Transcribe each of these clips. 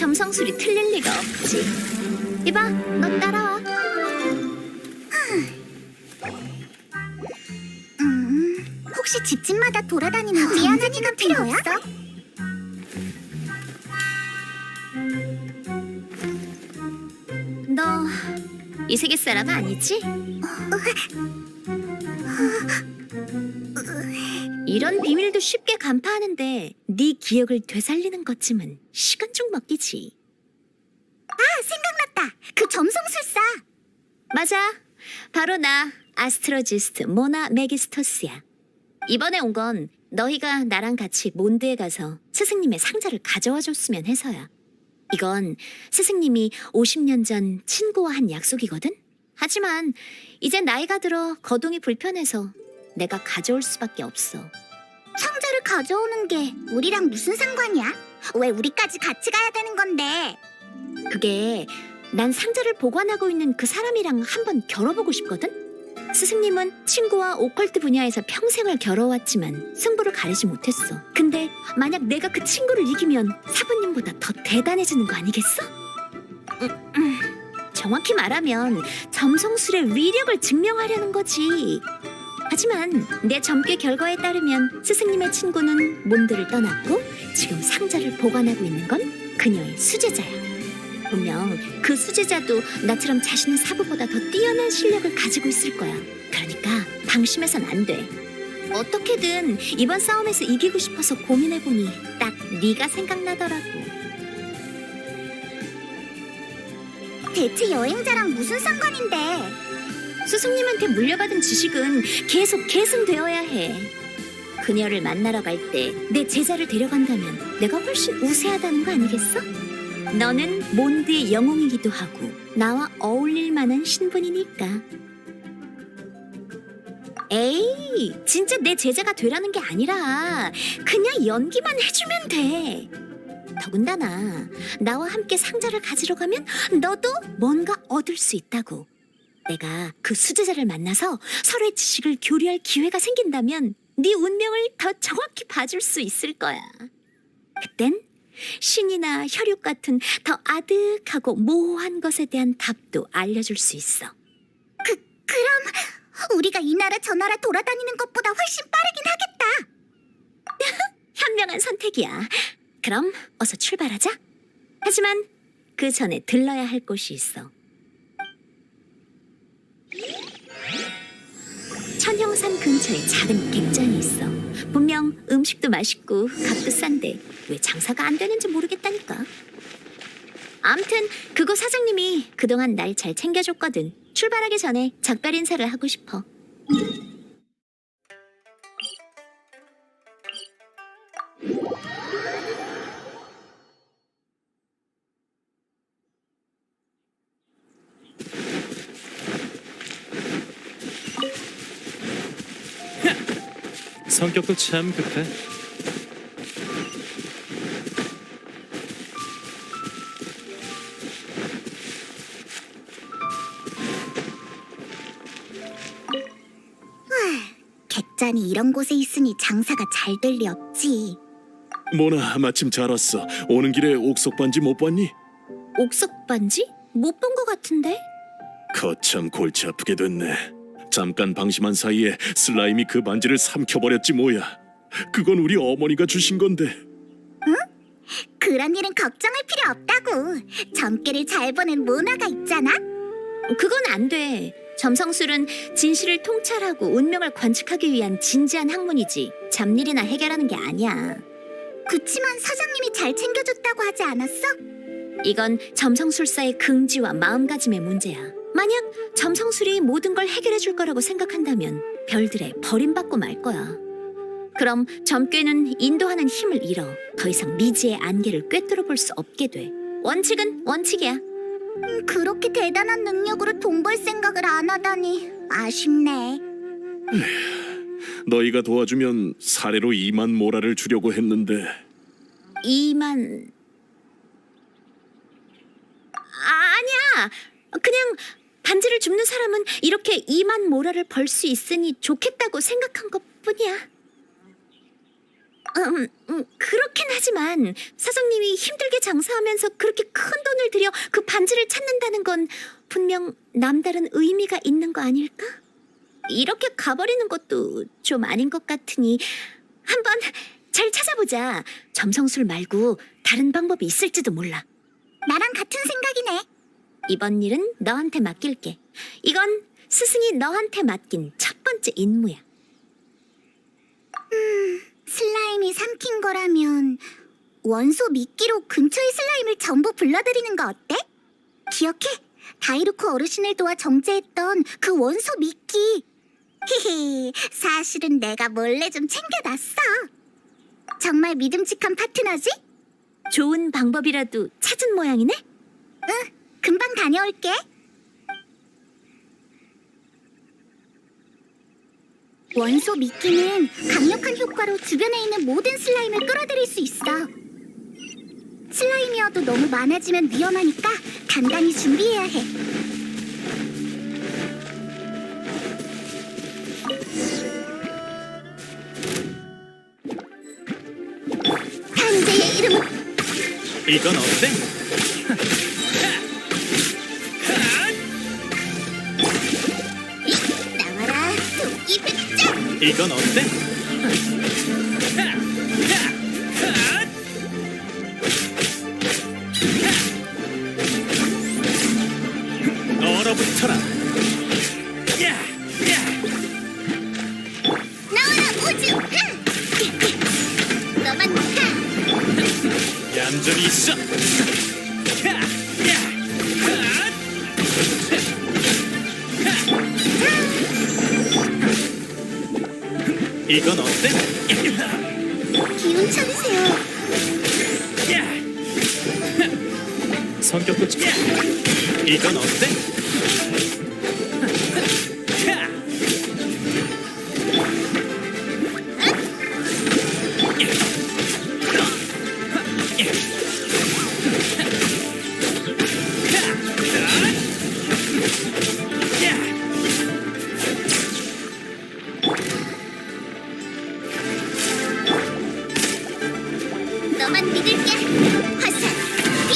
점성술이 틀릴 리가 없지. 이봐, 너 따라와. 음, 혹시 집집마다 돌아다니는 미안하니가 필요 없어? 너 이 세계 사람 아니지? 이런 비밀도 쉽게 간파하는데 네 기억을 되살리는 것쯤은 시간 좀 먹기지. 아, 생각났다. 그 점성술사. 맞아. 바로 나 아스트로지스트 모나 메기스토스야. 이번에 온 건 너희가 나랑 같이 몬드에 가서 스승님의 상자를 가져와 줬으면 해서야. 이건 스승님이 50년 전 친구와 한 약속이거든. 하지만 이제 나이가 들어 거동이 불편해서 내가 가져올 수밖에 없어. 상자를 가져오는 게 우리랑 무슨 상관이야? 왜 우리까지 같이 가야 되는 건데? 그게 난 상자를 보관하고 있는 그 사람이랑 한번 겨뤄보고 싶거든? 스승님은 친구와 오컬트 분야에서 평생을 겨뤄왔지만 승부를 가리지 못했어. 근데 만약 내가 그 친구를 이기면 사부님보다 더 대단해지는 거 아니겠어? 음, 음. 정확히 말하면 점성술의 위력을 증명하려는 거지. 하지만 내 점괘 결과에 따르면 스승님의 친구는 몬드를 떠났고 지금 상자를 보관하고 있는 건 그녀의 수제자야. 분명 그 수제자도 나처럼 자신의 사부보다 더 뛰어난 실력을 가지고 있을 거야. 그러니까 방심해선 안 돼. 어떻게든 이번 싸움에서 이기고 싶어서 고민해보니 딱 네가 생각나더라고. 대체 여행자랑 무슨 상관인데? 스승님한테 물려받은 지식은 계속 계승되어야 해. 그녀를 만나러 갈 때 내 제자를 데려간다면 내가 훨씬 우세하다는 거 아니겠어? 너는 몬드의 영웅이기도 하고 나와 어울릴 만한 신분이니까. 에이, 진짜 내 제자가 되라는 게 아니라 그냥 연기만 해주면 돼. 더군다나 나와 함께 상자를 가지러 가면 너도 뭔가 얻을 수 있다고. 내가 그 수제자를 만나서 서로의 지식을 교류할 기회가 생긴다면 네 운명을 더 정확히 봐줄 수 있을 거야. 그땐 신이나 혈육 같은 더 아득하고 모호한 것에 대한 답도 알려줄 수 있어. 그 그럼 우리가 이 나라 저 나라 돌아다니는 것보다 훨씬 빠르긴 하겠다. 현명한 선택이야. 그럼 어서 출발하자. 하지만 그 전에 들러야 할 곳이 있어. 천형산 근처에 작은 객장이 있어. 분명 음식도 맛있고 값도 싼데 왜 장사가 안 되는지 모르겠다니까. 암튼 그곳 사장님이 그동안 날 잘 챙겨줬거든. 출발하기 전에 작별 인사를 하고 싶어. 성격도 참 급해. 객잔이 이런 곳에 있으니 장사가 잘 될 리 없지. 모나 마침 잘 왔어. 오는 길에 옥석 반지 못 봤니? 옥석 반지? 못 본 것 같은데? 거참 골치 아프게 됐네. 잠깐 방심한 사이에 슬라임이 그 반지를 삼켜버렸지 뭐야. 그건 우리 어머니가 주신 건데. 그런 일은 걱정할 필요 없다고. 점괘를 잘 보는 모나가 있잖아. 그건 안 돼. 점성술은 진실을 통찰하고 운명을 관측하기 위한 진지한 학문이지 잡일이나 해결하는 게 아니야. 그치만 사장님이 잘 챙겨줬다고 하지 않았어? 이건 점성술사의 긍지와 마음가짐의 문제야. 만약 점성술이 모든 걸 해결해 줄 거라고 생각한다면 별들에 버림받고 말 거야. 그럼 점괘는 인도하는 힘을 잃어 더 이상 미지의 안개를 꿰뚫어 볼 수 없게 돼. 원칙은 원칙이야. 음, 그렇게 대단한 능력으로 돈 벌 생각을 안 하다니 아쉽네. 너희가 도와주면 사례로 2만 모라를 주려고 했는데 이만 아니야 그냥 반지를 줍는 사람은 이렇게 이만 모라를 벌 수 있으니 좋겠다고 생각한 것 뿐이야 음, 음, 그렇긴 하지만 사장님이 힘들게 장사하면서 그렇게 큰 돈을 들여 그 반지를 찾는다는 건 분명 남다른 의미가 있는 거 아닐까? 이렇게 가버리는 것도 좀 아닌 것 같으니 한번 잘 찾아보자. 점성술 말고 다른 방법이 있을지도 몰라. 나랑 같은 생각이네. 이번 일은 너한테 맡길게. 이건 스승이 너한테 맡긴 첫 번째 임무야. 슬라임이 삼킨 거라면 원소 미끼로 근처의 슬라임을 전부 불러들이는 거 어때? 기억해? 다이루코 어르신을 도와 정제했던 그 원소 미끼. 히히, 사실은 내가 몰래 좀 챙겨놨어. 정말 믿음직한 파트너지? 좋은 방법이라도 찾은 모양이네? 금방 다녀올게. 원소 미끼는 강력한 효과로 주변에 있는 모든 슬라임을 끌어들일 수 있어. 슬라임이어도 너무 많아지면 위험하니까 단단히 준비해야 해. 이건 어때? 백장. 이건 어 이건 어때? 기운 차리세요. 야. 성격도 좀. 야. 이건 어때? 너만 믿을게. 화살. 비!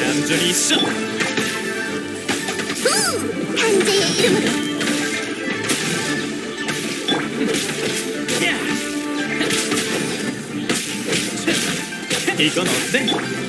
얌전히 있어. 후! 탄재의 이름으로 야. 이건 어때?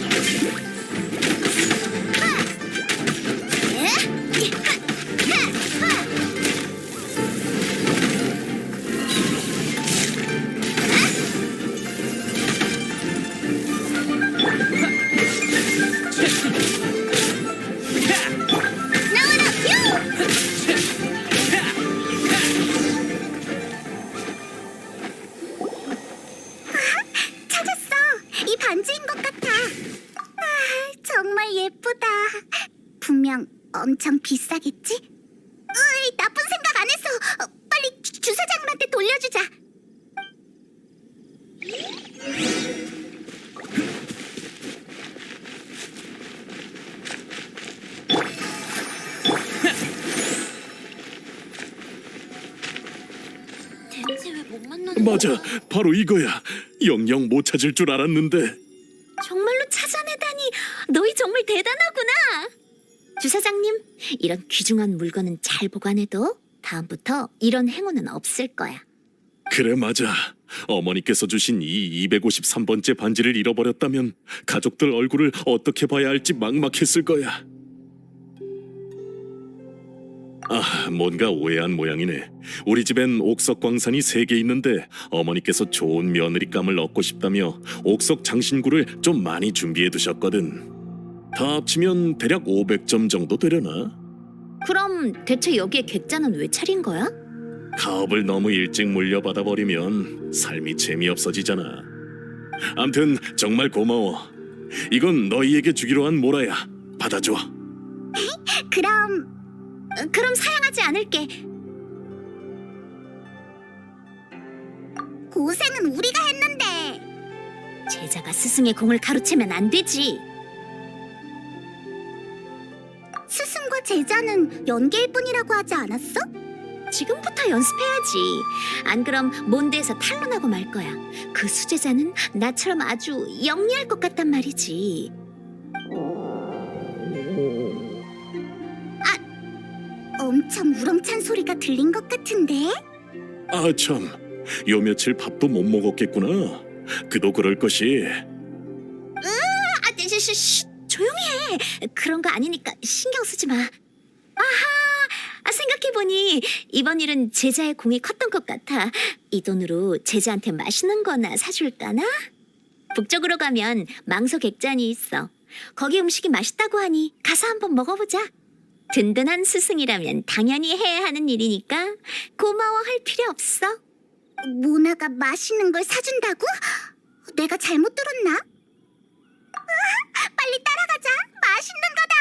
못 만나는 맞아, 바로 이거야. 영영 못 찾을 줄 알았는데. 정말로 찾아내다니 너희 정말 대단하구나. 주사장님, 이런 귀중한 물건은 잘 보관해도 다음부터 이런 행운은 없을 거야. 그래 맞아. 어머니께서 주신 이 253번째 반지를 잃어버렸다면 가족들 얼굴을 어떻게 봐야 할지 막막했을 거야. 아, 뭔가 오해한 모양이네. 우리 집엔 옥석 광산이 세 개 있는데 어머니께서 좋은 며느리감을 얻고 싶다며 옥석 장신구를 좀 많이 준비해 두셨거든. 다 합치면 대략 500점 정도 되려나? 그럼 대체 여기에 객자는 왜 차린 거야? 가업을 너무 일찍 물려받아 버리면 삶이 재미없어지잖아. 암튼 정말 고마워. 이건 너희에게 주기로 한 모라야. 받아줘. 그럼 어, 그럼 사양하지 않을게. 고생은 우리가 했는데 제자가 스승의 공을 가로채면 안 되지. 스승과 제자는 연계일 뿐이라고 하지 않았어? 지금부터 연습해야지. 안 그럼 몬드에서 탄론하고 말 거야. 그 수제자는 나처럼 아주 영리할 것 같단 말이지. 엄청 우렁찬 소리가 들린 것 같은데? 아 참, 요 며칠 밥도 못 먹었겠구나. 그도 그럴 것이. 아, 시, 시, 시, 조용히 해. 그런 거 아니니까 신경 쓰지 마. 아하, 아, 생각해보니 이번 일은 제자의 공이 컸던 것 같아. 이 돈으로 제자한테 맛있는 거나 사줄까나? 북쪽으로 가면 망소 객잔이 있어. 거기 음식이 맛있다고 하니 가서 한번 먹어보자. 든든한 스승이라면 당연히 해야 하는 일이니까 고마워할 필요 없어. 모나가 맛있는 걸 사준다고? 내가 잘못 들었나? 아, 빨리 따라가자. 맛있는 거다.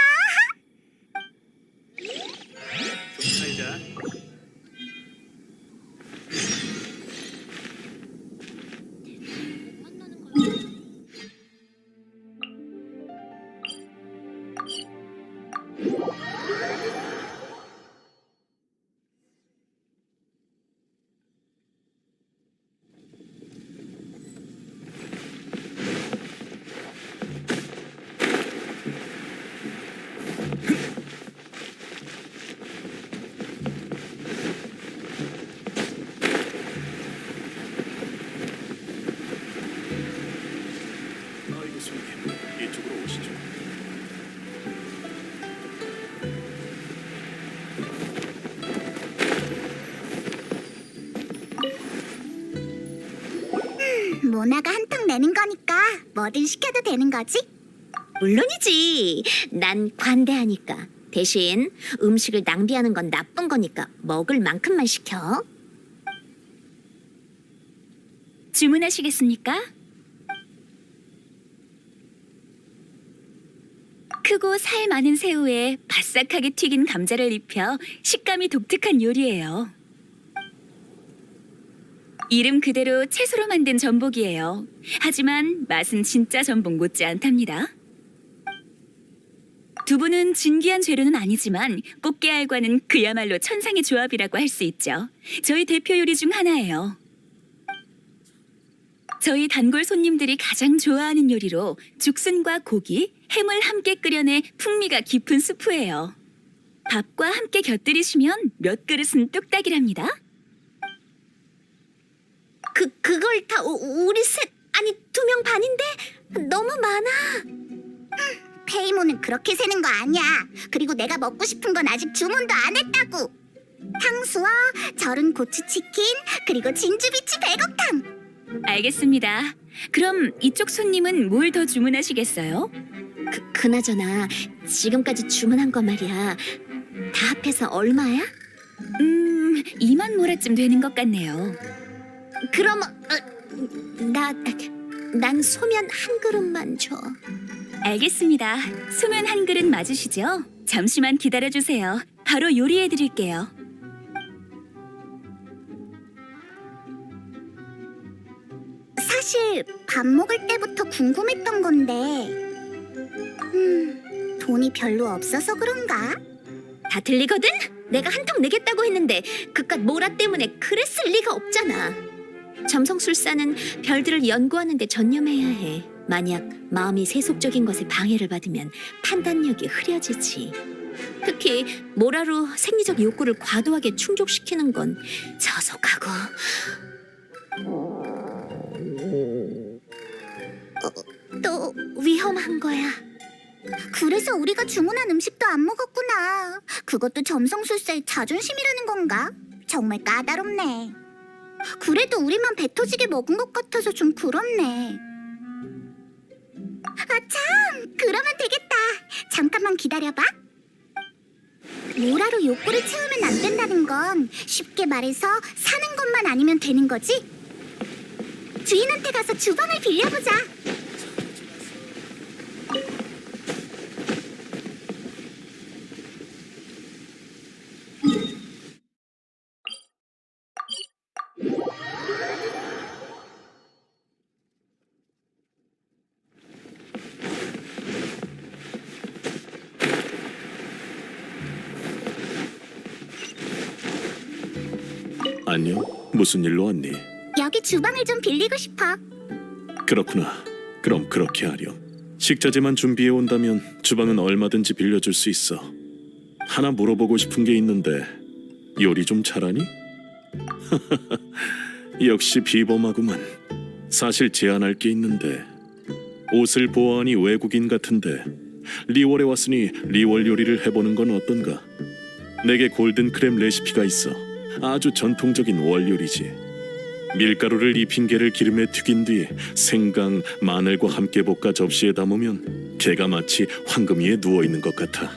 살자. 모나가 한턱 내는 거니까 뭐든 시켜도 되는 거지? 물론이지. 난 관대하니까. 대신 음식을 낭비하는 건 나쁜 거니까 먹을 만큼만 시켜. 주문하시겠습니까? 크고 살 많은 새우에 바싹하게 튀긴 감자를 입혀 식감이 독특한 요리예요. 이름 그대로 채소로 만든 전복이에요. 하지만 맛은 진짜 전복 못지 않답니다. 두부는 진귀한 재료는 아니지만 꽃게알과는 그야말로 천상의 조합이라고 할 수 있죠. 저희 대표 요리 중 하나예요. 저희 단골 손님들이 가장 좋아하는 요리로 죽순과 고기, 햄을 함께 끓여내 풍미가 깊은 수프예요. 밥과 함께 곁들이시면 몇 그릇은 뚝딱이랍니다. 그 그걸 다 우, 우리 셋 아니 두 명 반인데 너무 많아. 페이모는 그렇게 세는 거 아니야. 그리고 내가 먹고 싶은 건 아직 주문도 안 했다고. 탕수와 절은 고추 치킨 그리고 진주비치 백옥탕. 알겠습니다. 그럼 이쪽 손님은 뭘 더 주문하시겠어요? 그 그나저나 지금까지 주문한 거 말이야. 다 합해서 얼마야? 음, 2만 모라쯤 되는 것 같네요. 그럼 어, 나난 소면 한 그릇만 줘. 알겠습니다. 소면 한 그릇 맞으시죠? 잠시만 기다려 주세요. 바로 요리해 드릴게요. 사실 밥 먹을 때부터 궁금했던 건데. 음, 돈이 별로 없어서 그런가? 다 들리거든? 내가 한턱 내겠다고 했는데 그깟 모라 때문에 그랬을 리가 없잖아. 점성술사는 별들을 연구하는 데 전념해야 해. 만약 마음이 세속적인 것에 방해를 받으면 판단력이 흐려지지. 특히 모라로 생리적 욕구를 과도하게 충족시키는 건 저속하고 또 위험한 거야. 그래서 우리가 주문한 음식도 안 먹었구나. 그것도 점성술사의 자존심이라는 건가? 정말 까다롭네. 그래도 우리만 배 터지게 먹은 것 같아서 좀 그렇네. 아 참, 그러면 되겠다. 잠깐만 기다려봐. 모라로 욕구를 채우면 안 된다는 건 쉽게 말해서 사는 것만 아니면 되는 거지? 주인한테 가서 주방을 빌려보자. 안녕. 무슨 일로 왔니? 여기 주방을 좀 빌리고 싶어. 그렇구나. 그럼 그렇게 하렴. 식자재만 준비해 온다면 주방은 얼마든지 빌려줄 수 있어. 하나 물어보고 싶은 게 있는데 요리 좀 잘하니? 역시 비범하구만. 사실 제안할 게 있는데 옷을 보아하니 외국인 같은데 리월에 왔으니 리월 요리를 해보는 건 어떤가? 내게 골든 크랩 레시피가 있어. 아주 전통적인 월 요리지. 밀가루를 입힌 게를 기름에 튀긴 뒤 생강, 마늘과 함께 볶아 접시에 담으면 게가 마치 황금 위에 누워 있는 것 같아.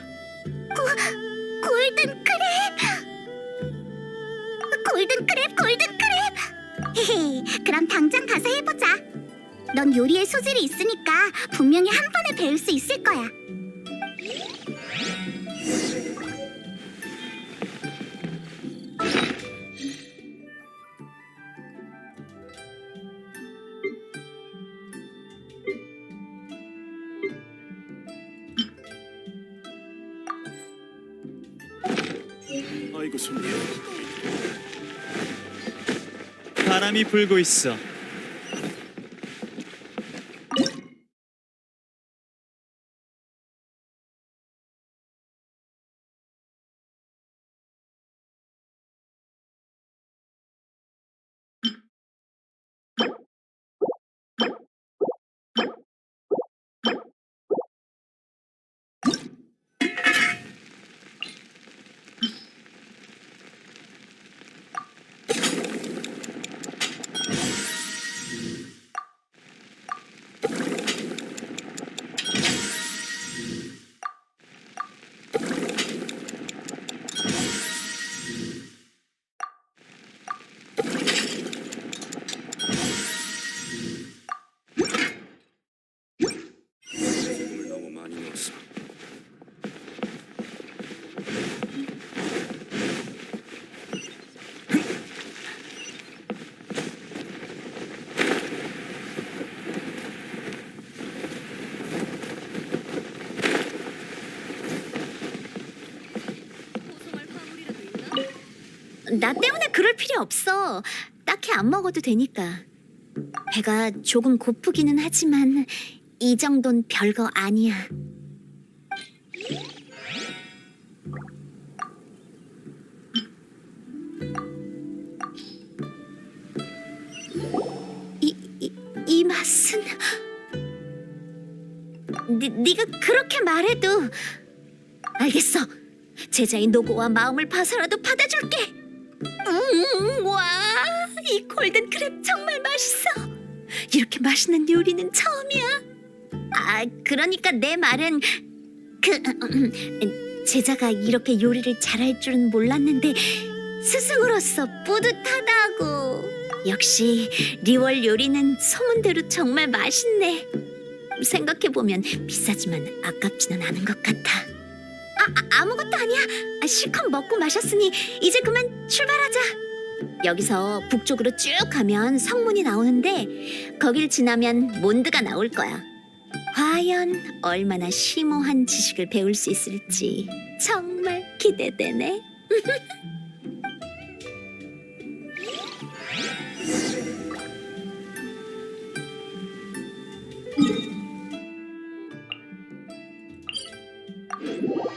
골든 크랩! 골든 크랩, 골든 크랩! 헤헤, 그럼 당장 가서 해보자. 넌 요리에 소질이 있으니까 분명히 한 번에 배울 수 있을 거야. 바람이 불고 있어. 넣었어. 나 때문에 그럴 필요 없어. 딱히 안 먹어도 되니까. 배가 조금 고프기는 하지만 이 정도는 별거 아니야. 네, 네가 그렇게 말해도 알겠어. 제자인 노고와 마음을 봐서라도 받아줄게. 음, 와, 이 골든 크랩 정말 맛있어. 이렇게 맛있는 요리는 처음이야. 아, 그러니까 내 말은 그 제자가 이렇게 요리를 잘할 줄은 몰랐는데 스승으로서 뿌듯하다고. 역시 리월 요리는 소문대로 정말 맛있네. 생각해 보면 비싸지만 아깝지는 않은 것 같아. 아, 아 아 무것도 아니야. 아, 실컷 먹고 마셨으니 이제 그만 출발하자. 여기서 북쪽으로 쭉 가면 성문이 나오는데 거길 지나면 몬드가 나올 거야. 과연 얼마나 심오한 지식을 배울 수 있을지 정말 기대되네.